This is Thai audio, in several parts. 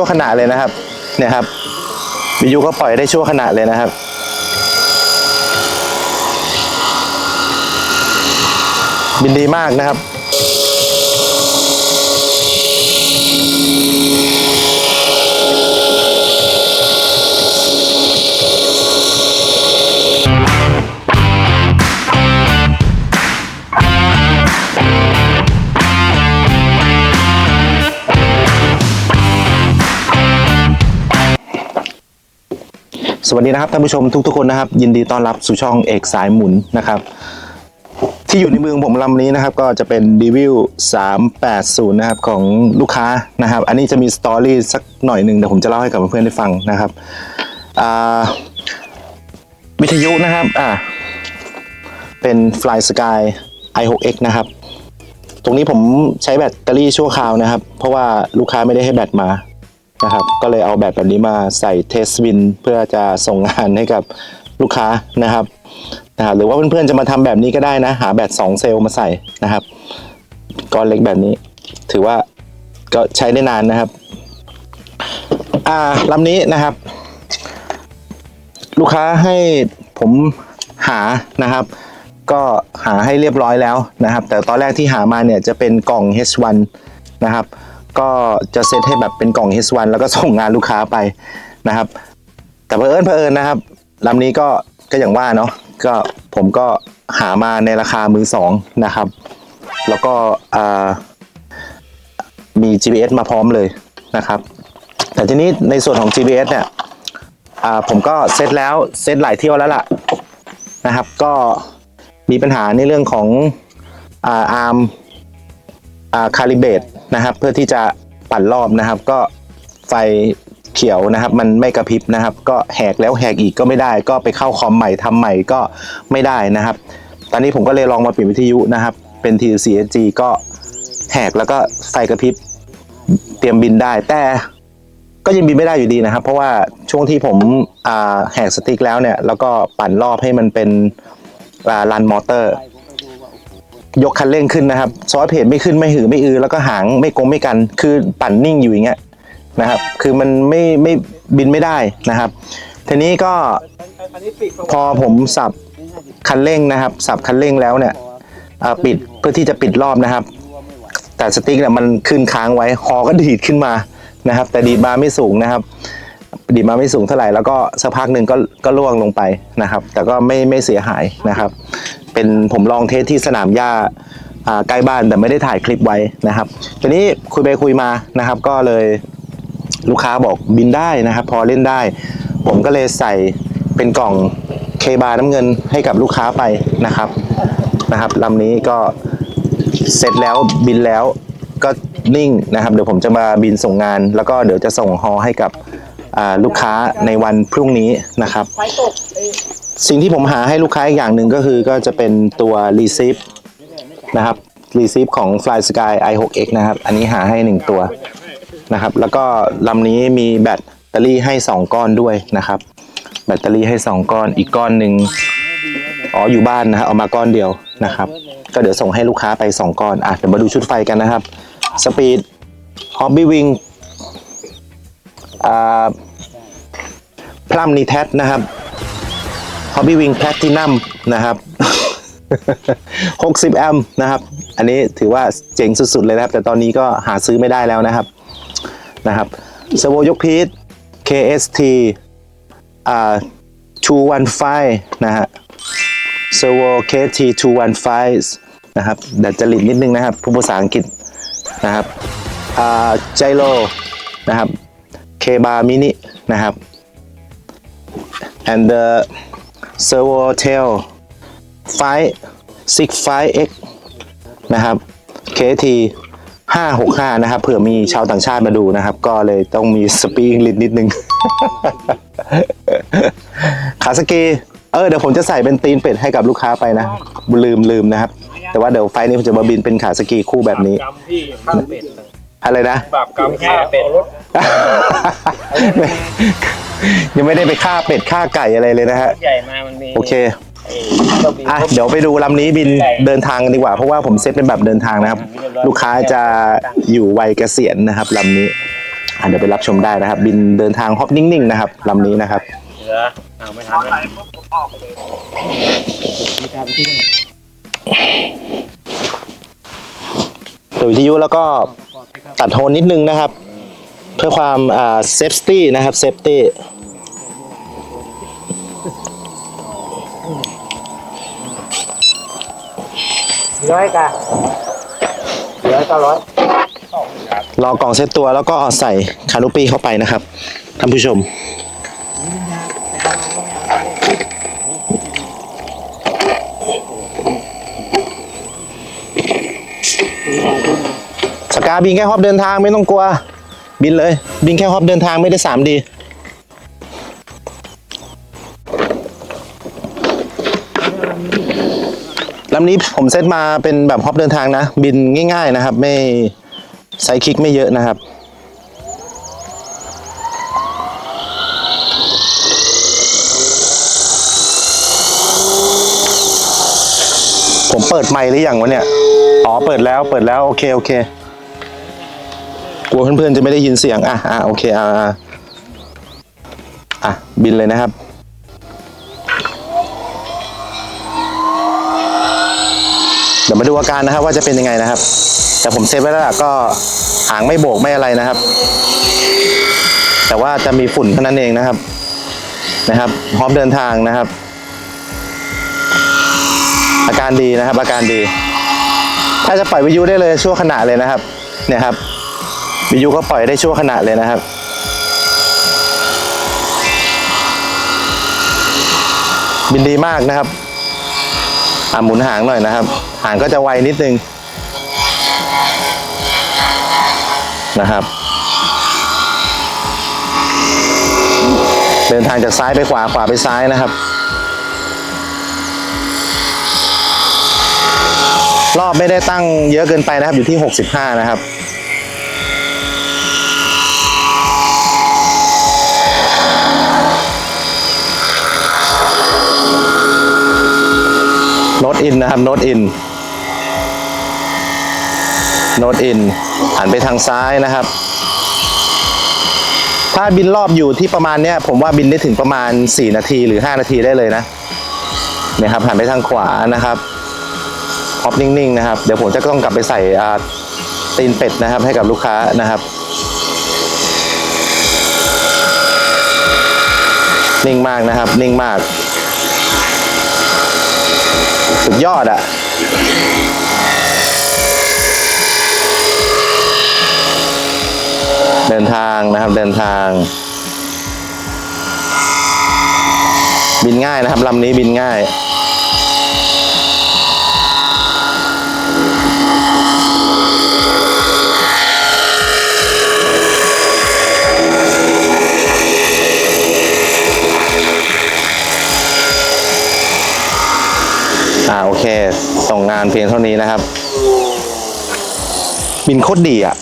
ชั่วขณะเลยนะครับ เนี่ยครับวิทยุก็ปล่อยได้ชั่วขณะเลยนะครับบินดีมากนะครับ สวัสดีนะครับท่านผู้ชมทุกๆคนนะครับ ยินดีต้อนรับสู่ช่องเอกสายหมุนนะครับ ที่อยู่ในมืองผมลำนี้นะครับ ก็จะเป็น d ีวิว380 นะครับของลูกค้านะครับ อันนี้จะมีสตอรี่สักหน่อยหนึ่งเดี๋ยวผมจะเล่าให้กับเพื่อนๆได้ฟังนะครับอ่าวิทยุนะครับอ่าเป็น Fly Sky i6x นะครับ ตรงนี้ผมใช้แบตเตอรี่ชั่วคราวนะครับ เพราะว่าลูกค้าไม่ได้ให้แบตมา นะครับ ก็เลยเอาแบบแบบนี้มาใส่เทสวินเพื่อจะส่งงานให้กับลูกค้านะครับนะครับ หรือว่าเพื่อนๆจะมาทำแบบนี้ก็ได้นะ หาแบต2เซลล์มาใส่นะครับก้อนเล็กแบบนี้ ถือว่าก็ใช้ได้นานนะครับ อ่าลำนี้นะครับ ลูกค้าให้ผมหานะครับ ก็หาให้เรียบร้อยแล้วนะครับ แต่ตอนแรกที่หามาเนี่ยจะเป็นกล่อง H1 นะครับ ก็จะเซตให้แบบเป็นกล่อง H1 แล้วก็ส่งงานลูกค้าไปนะครับ แต่เพอเอิญเพอเอิญนะครับลำนี้ก็ก็อย่างว่าเนาะก็ผมก็หามาในราคามือสองนะครับ แล้วก็มี GPS มาพร้อมเลยนะครับ แต่ทีนี้ในส่วนของ GPS เนี่ยผมก็เซตแล้วเซตหลายเที่ยวแล้วล่ะนะครับ ก็มีปัญหาในเรื่องของอาร์ม คาลิเบตนะครับ เพื่อที่จะปั่นรอบนะครับ ก็ไฟเขียวนะครับ มันไม่กระพริบนะครับ ก็แหกแล้วแหกอีกก็ไม่ได้ ก็ไปเข้าคอมใหม่ทำใหม่ก็ไม่ได้นะครับ ตอนนี้ผมก็เลยลองมาเปลี่ยนวิทยุนะครับ เป็น TCG ก็แหกแล้วก็ไฟกระพริบเตรียมบินได้แต่ก็ยังบินไม่ได้อยู่ดีนะครับ เพราะว่าช่วงที่ผมแหกสติ๊กแล้วเนี่ย แล้วก็ปั่นรอบให้มันเป็นรันมอเตอร์ ยกคันเร่งขึ้นนะครับซอสเพจไม่ขึ้นไม่หือไม่อือ แล้วก็หางไม่กงไม่กัน คือปั่นนิ่งอยู่อย่างเงี้ยนะครับ คือมันไม่ไม่บินไม่ได้นะครับ ทีนี้ก็พอผมสับคันเร่งนะครับ สับคันเร่งแล้วเนี่ยปิดเพื่อที่จะปิดรอบนะครับ แต่สติ๊กเนี่ยมันขึ้นค้างไว้คอก็ดีดขึ้นมานะครับ แต่ดีดมาไม่สูงนะครับ ดีดมาไม่สูงเท่าไหร่แล้วก็สักพักหนึ่งก็ก็ล่วงลงไปนะครับ แต่ก็ไม่ไม่เสียหายนะครับ เป็นผมลองเทสที่สนามหญ้าใกล้บ้านแต่ไม่ได้ถ่ายคลิปไว้นะครับทีนี้คุยไปคุยมานะครับ ก็เลยลูกค้าบอกบินได้นะครับ พอเล่นได้ ผมก็เลยใส่เป็นกล่องเคบาน้ำเงินให้กับลูกค้าไปนะครับนะครับลำนี้ก็เสร็จแล้วบินแล้วก็นิ่งนะครับ เดี๋ยวผมจะมาบินส่งงาน แล้วก็เดี๋ยวจะส่งฮอให้กับลูกค้าในวันพรุ่งนี้นะครับ สิ่งที่ผมหาให้ลูกค้าอีกอย่างหนึ่งก็คือก็จะเป็นตัว r e c e i v นะครับ r e c e i v ของ Fly Sky i6x นะครับ อันนี้หาให้หนึ่งตัวนะครับ แล้วก็ลำนี้มีแบตเตอรี่ให้ 2 ก้อนด้วยนะครับ แบตเตอรี่ให้ 2 ก้อนอีกก้อนหนึ่งอ๋ออยู่บ้านนะฮะเอามาก้อนเดียวนะครับ ก็เดี๋ยวส่งให้ลูกค้าไป 2 ก้อนอะเดี๋ยวมาดูชุดไฟกันนะครับ Speed Hobby Wing อ่าพลัมนีแทสนะครับ Hobby Wing Platinum นะครับ 60 แอมป์นะครับ อันนี้ถือว่าเจ๋งสุดๆเลยนะครับ แต่ตอนนี้ก็หาซื้อไม่ได้แล้วนะครับนะครับเซโวยกพีท KST อ่า215นะฮะเซโว KT 215นะครับดัดจริตนิดนึงนะครับผู้ภาษาอังกฤษนะครับอ่าไจโลนะครับ K bar mini นะครับ and the servo tail 5 6 5 x นะครับ KT 565นะครับเผื่อมีชาวต่างชาติมาดูนะครับ ก็เลยต้องมีสปีกลินนิดนึง ขาสกีเออเดี๋ยวผมจะใส่เป็นตีนเป็ดให้กับลูกค้าไปนะ ลืมลืมนะครับ แต่ว่าเดี๋ยวไฟล์นี้ผมจะมาบินเป็นขาสกีคู่แบบนี้ กรรมพี่ฆ่าเป็ดอะไรนะ บาปกรรมฆ่าเป็ด ยังไม่ได้ไปฆ่าเป็ดฆ่าไก่อะไรเลยนะฮะ ใหญ่มามันมีโอเคไอ้เจ้าบินอะ เดี๋ยวไปดูลำนี้บินเดินทางกันดีกว่า เพราะว่าผมเซตเป็นแบบเดินทางนะครับ ลูกค้าจะอยู่วัยเกษียณนะครับลำนี้อะเดี๋ยวไปรับชมได้นะครับ บินเดินทางฮอปนิ่งๆนะครับลำนี้นะครับ เหลือเอาไม่ทันแล้วมีการที่ไหนเปิดวิทยุแล้วก็ตัดโทนนิดนึงนะครับ เพื่อความอ่าเซฟตี้นะครับเซฟตี้ร้อยกะเหลือเก้าร้อยรอกล่องเซตตัวแล้วก็ใส่คานุปีเข้าไปนะครับท่านผู้ชม สกาบินแค่ฮอบเดินทางไม่ต้องกลัว บินเลย บินแค่ฮอบเดินทางไม่ได้สามดีลำนี้ผมเซตมาเป็นแบบฮอปเดินทางนะ บินง่าย ๆนะครับ ไม่ไซคิกไม่เยอะนะครับผมเปิดไมค์หรือยังวะเนี่ย อ๋อ เปิดแล้ว เปิดแล้ว โอเค โอเค กลัวเพื่อนๆจะไม่ได้ยินเสียง อะอะโอเคอะอะอะบินเลยนะครับเดี๋ยวมาดูอาการนะครับว่าจะเป็นยังไงนะครับ แต่ผมเซฟไว้แล้วก็หางไม่โบกไม่อะไรนะครับ แต่ว่าจะมีฝุ่นเท่านั้นเองนะครับ นะครับพร้อมเดินทางนะครับ อาการดีนะครับ อาการดี ถ้าจะปล่อยวิทยุได้เลยชั่วขณะเลยนะครับ เนี่ยครับ วิทยุก็ปล่อยได้ชั่วขณะเลยนะครับบินดีมากนะครับ อ่าหมุนหางหน่อยนะครับ หางก็จะไวนิดนึงนะครับ เดินทางจากซ้ายไปขวาขวาไปซ้ายนะครับ รอบไม่ได้ตั้งเยอะเกินไปนะครับอยู่ที่ 65 นะครับ โน้ตอินนะครับโน้ตอินโน้ตอินหันไปทางซ้ายนะครับ ถ้าบินรอบอยู่ที่ประมาณเนี้ยผมว่าบินได้ถึงประมาณ 4 นาทีหรือ 5 นาทีได้เลยนะเนี่ยครับหันไปทางขวานะครับออฟนิ่งๆนะครับ เดี๋ยวผมจะต้องกลับไปใส่ตีนเป็ดนะครับให้กับลูกค้านะครับนิ่งมากนะครับ นิ่งมาก สุดยอดอะเดินทางนะครับเดินทาง บินง่ายนะครับลำนี้บินง่ายานเพียงเท่านี้นะครับ บินโคตรดีอะ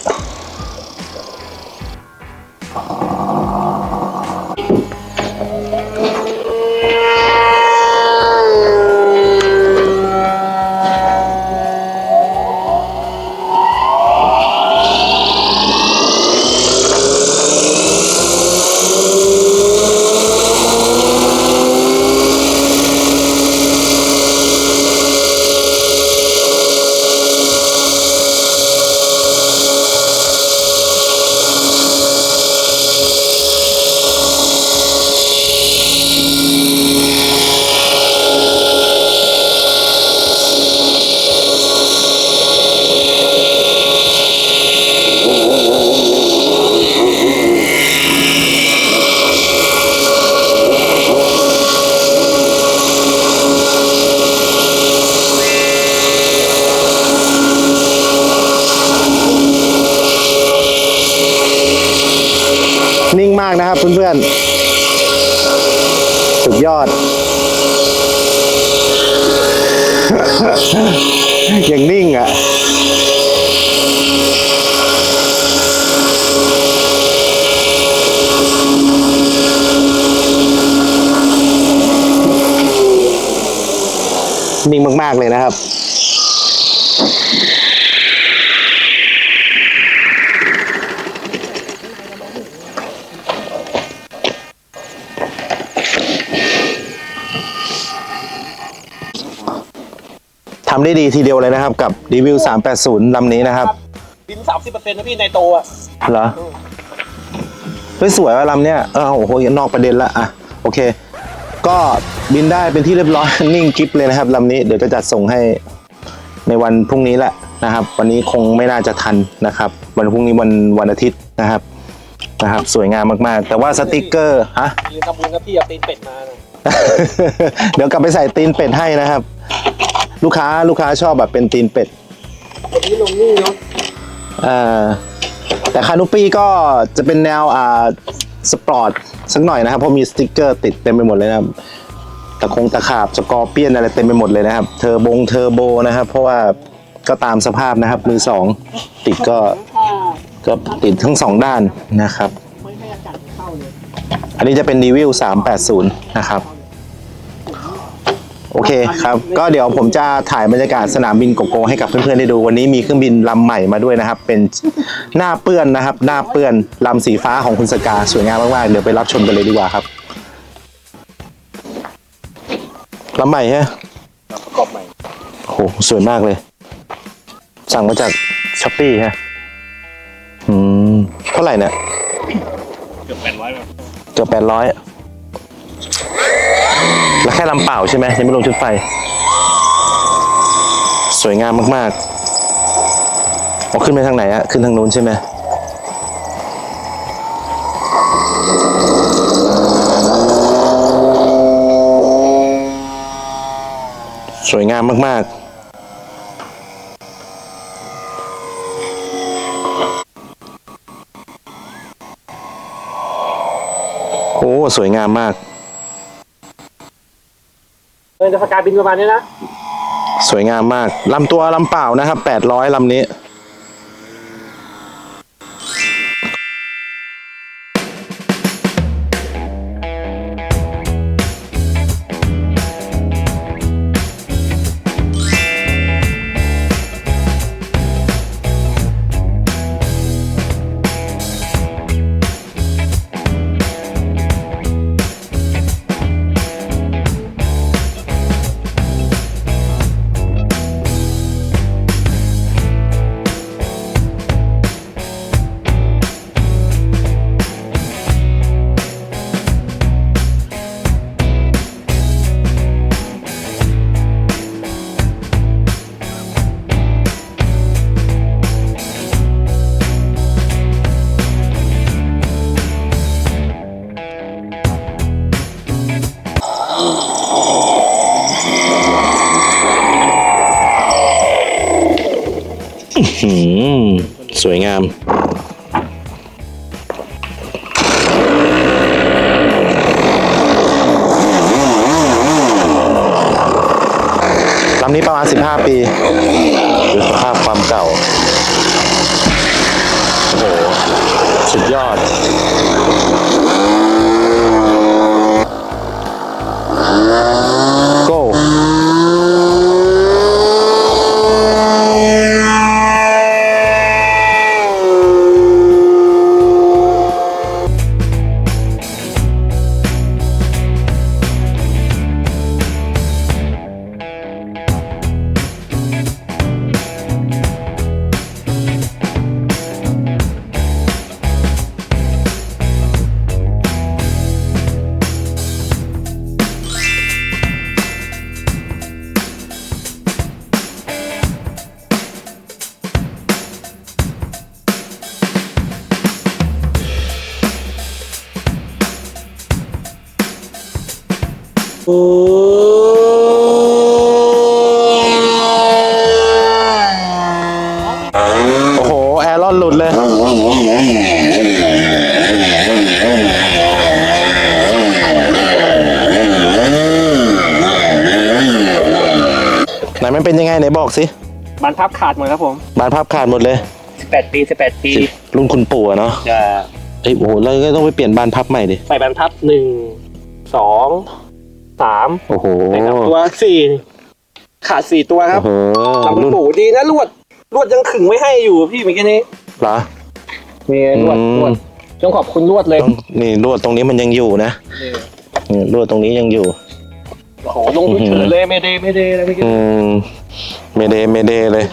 สุดยอด อย่างนิ่งอะนิ่งมาก ๆ เลยนะครับ ทำได้ดีทีเดียวเลยนะครับ กับรีวิว 380ลำนี้นะครับ บินสามสิบเปอร์เซ็นต์นะพี่ในโตอะเหรอเฮ้ยสวยว่าลำเนี้ยเออโอ้โหนอกประเด็นละอะโอเค ก็บินได้เป็นที่เรียบร้อย นิ่งกิฟเลยนะครับลำนี้เดี๋ยวจะจัดส่งให้ในวันพรุ่งนี้แหละนะครับ วันนี้คงไม่น่าจะทันนะครับ วันพรุ่งนี้วันวันอาทิตย์นะครับนะครับ สวยงามมากๆ แต่ว่าสติกเกอร์ฮะ ยืนทำบุญกับพี่เอาตีนเป็ดมานะ เดี๋ยวกลับไปใส่ตีนเป็ดให้นะครับ ลูกค้าลูกค้าชอบแบบเป็นตีนเป็ดวันนี้ลงนี่เนาะอ่าแต่คานุปี้ก็จะเป็นแนวอ่าสปอร์ตสักหน่อยนะครับเพราะมีสติกเกอร์ติดเต็มไปหมดเลยนะครับตะคงตะขาบสกอร์เปียนอะไรเต็มไปหมดเลยนะครับ เทอร์บงเทอร์โบนะครับ เพราะว่าก็ตามสภาพนะครับ มือสองติดก็ก็ติดทั้งสองด้านนะครับไม่ให้อากาศเข้าเลยอันนี้จะเป็นรีวิว380 นะครับ โอเคครับ ก็เดี๋ยวผมจะถ่ายบรรยากาศสนามบินโกโก้ให้กับเพื่อนๆได้ดู วันนี้มีเครื่องบินลำใหม่มาด้วยนะครับ เป็นหน้าเปื้อนนะครับ หน้าเปื้อนลำสีฟ้าของคุณสกาสวยงามมากๆ เดี๋ยวไปรับชมกันเลยดีกว่าครับลำใหม่ฮะประกอบใหม่โหสวยมากเลย สั่งมาจากช้อปปี้ฮะอืมเท่าไหร่เนี่ยเกือบแปดร้อยแบบเกือบแปดร้อย แล้วแค่ลำเปล่าใช่ไหมยังไม่ลงชุดไฟ สวยงามมากๆเอาขึ้นไปทางไหนอะขึ้นทางนู้นใช่ไหมสวยงามมาก ๆ โอ้ สวยงามมาก เออจะสกายบินประมาณนี้นะ สวยงามมากลำตัวลำเปล่านะครับ800ลำนี้ วยงามลำนี้ประมาณ 15 ปีดูสภาพความเก่า โอ้โห สุดยอด อร์รอนหลุดเลย ไหนมันเป็นยังไงไหนบอกสิ บานพับขาดหมดครับผมบานภาพขาดหมดเลยสิบแปดปีสิบแปดปีรุ่นคุณปู่อะเนาะจะเอ้ยโอ้โหแล้วก็ต้องไปเปลี่ยนบานพับใหม่ดิ ใส่บานพับหนึ่งสองสามโอ้โหนะครับตัวสี่ขาดสี่ตัวครับโอ้โหลำรุ่น ปูดีนะลวด ลวดยังขึงไว้ให้อยู่พี่เมื่อกี้นี้ เหรอมีลวดอืม ลวดต้องขอบคุณลวดเลยต้องนี่ลวดตรงนี้มันยังอยู่นะนี่ลวดตรงนี้ยังอยู่ โอ้โหลงพื้นเฉยเลยไม่ได้ไม่ได้อะไรเมื่อกี้อืมเมเดเมเดเลย